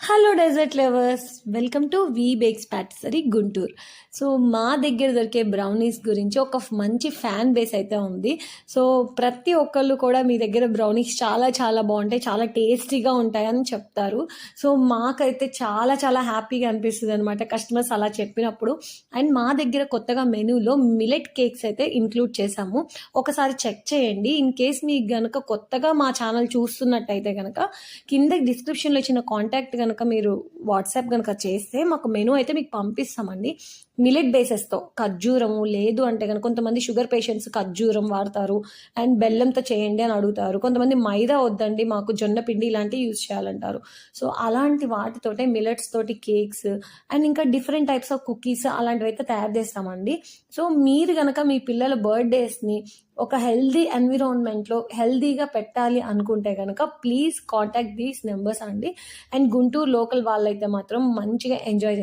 Hello dessert lovers welcome to V bakes patisserie Guntur so మా దగ్గర దొరికే brownies గురించి ఒక మంచి ఫ్యాన్ బేస్ అయితే ఉంది. సో ప్రతి ఒక్కళ్ళు కూడా మీ దగ్గర బ్రౌనీస్ చాలా చాలా బాగుంటాయి చాలా టేస్టీగా ఉంటాయని చెప్తారు. సో మాకైతే చాలా చాలా హ్యాపీగా అనిపిస్తుంది అనమాట కస్టమర్స్ అలా చెప్పినప్పుడు. అండ్ మా దగ్గర కొత్తగా మెనూలో మిలెట్ కేక్స్ అయితే ఇంక్లూడ్ చేసాము ఒకసారి చెక్ చేయండి. ఇన్ కేస్ మీకు కనుక కొత్తగా మా ఛానల్ చూస్తున్నట్టయితే కనుక కింద డిస్క్రిప్షన్లో ఇచ్చిన కాంటాక్ట్ కనుక మీరు వాట్సాప్ కనుక చేస్తే మాకు మెనూ అయితే మీకు పంపిస్తామండి. మిలెట్ బేసెస్తో ఖర్జూరము లేదు అంటే కనుక కొంతమంది షుగర్ పేషెంట్స్ ఖర్జూరం వాడతారు అండ్ బెల్లంతో చేయండి అని అడుగుతారు. కొంతమంది మైదా వద్దండి మాకు జొన్న పిండి ఇలాంటివి యూజ్ చేయాలంటారు. సో అలాంటి వాటితోటే మిలెట్స్ తోటి కేక్స్ అండ్ ఇంకా డిఫరెంట్ టైప్స్ ఆఫ్ కుకీస్ అలాంటివి అయితే తయారు చేస్తామండి. సో మీరు కనుక మీ పిల్లల బర్త్డేస్ని ఒక హెల్దీ ఎన్విరాన్మెంట్లో హెల్దీగా పెట్టాలి అనుకుంటే కనుక ప్లీజ్ కాంటాక్ట్ దీస్ నెంబర్స్ అండి. అండ్ గుంటూరు లోకల్ వాళ్ళైతే మాత్రం మంచిగా ఎంజాయ్